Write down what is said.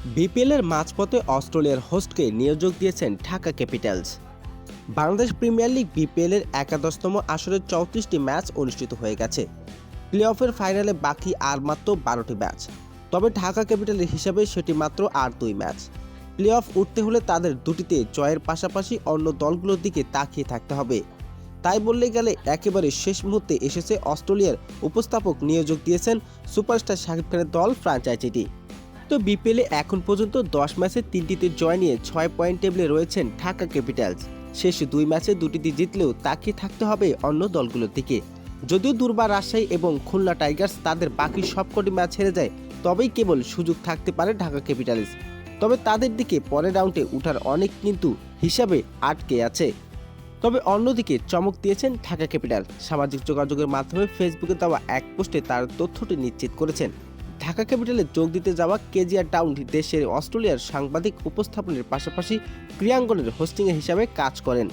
বিপিএলের মাঝপথে অস্ট্রেলিয়ার হোস্টকে নিয়োগ দিয়েছেন Dhaka capitals. Bangladesh premier league বিপিএলের একাদশতম আসরের চৌত্রিশটি ম্যাচ অনুষ্ঠিত হয়ে গেছে। প্লে অফের ফাইনালে বাকি আর মাত্র বারোটি ম্যাচ। তবে ঢাকা ক্যাপিটালের হিসাবে সেটি মাত্র আর দুই ম্যাচ। প্লে অফ উঠতে হলে তাদের দুটিতে জয়ের পাশাপাশি অন্য দলগুলোর দিকে তাকিয়ে থাকতে হবে। তাই বললে গেলে একেবারে শেষ মুহূর্তে এসেছে অস্ট্রেলিয়ার উপস্থাপক নিয়োগ দিয়েছেন সুপারস্টার শাকিব খানের দল ফ্র্যাঞ্চাইজিটি তো বিপিএলে এখন পর্যন্ত দশ ম্যাচে তিনটিতে জয় নিয়ে ছয় পয়েন্ট টেবিলে রয়েছেন ঢাকা ক্যাপিটালস। শেষ দুই ম্যাচে দুটিতে জিতলেও তাকিয়ে থাকতে হবে অন্য দলগুলোর দিকে। যদিও দুর্বার রাজশাহী এবং খুলনা টাইগার্স তাদের বাকি সবকটি ম্যাচ হেরে যায়, তবেই কেবল সুযোগ থাকতে পারে ঢাকা ক্যাপিটালস। তবে তাদের দিকে পরের রাউন্ডে উঠার অনেক কিন্তু হিসাবে আটকে আছে। তবে অন্যদিকে চমক দিয়েছেন ঢাকা ক্যাপিটাল সামাজিক যোগাযোগের মাধ্যমে ফেসবুকে দেওয়া এক পোস্টে তার তথ্যটি নিশ্চিত করেছেন। ঢাকা ক্যাপিটালে যোগ দিতে যাওয়া কেজিআর টাউন দেশের অস্ট্রেলিয়ার সাংবাদিক উপস্থাপনের পাশাপাশি ক্রিয়াঙ্গনের হোস্টিং হিসাবে কাজ করেন।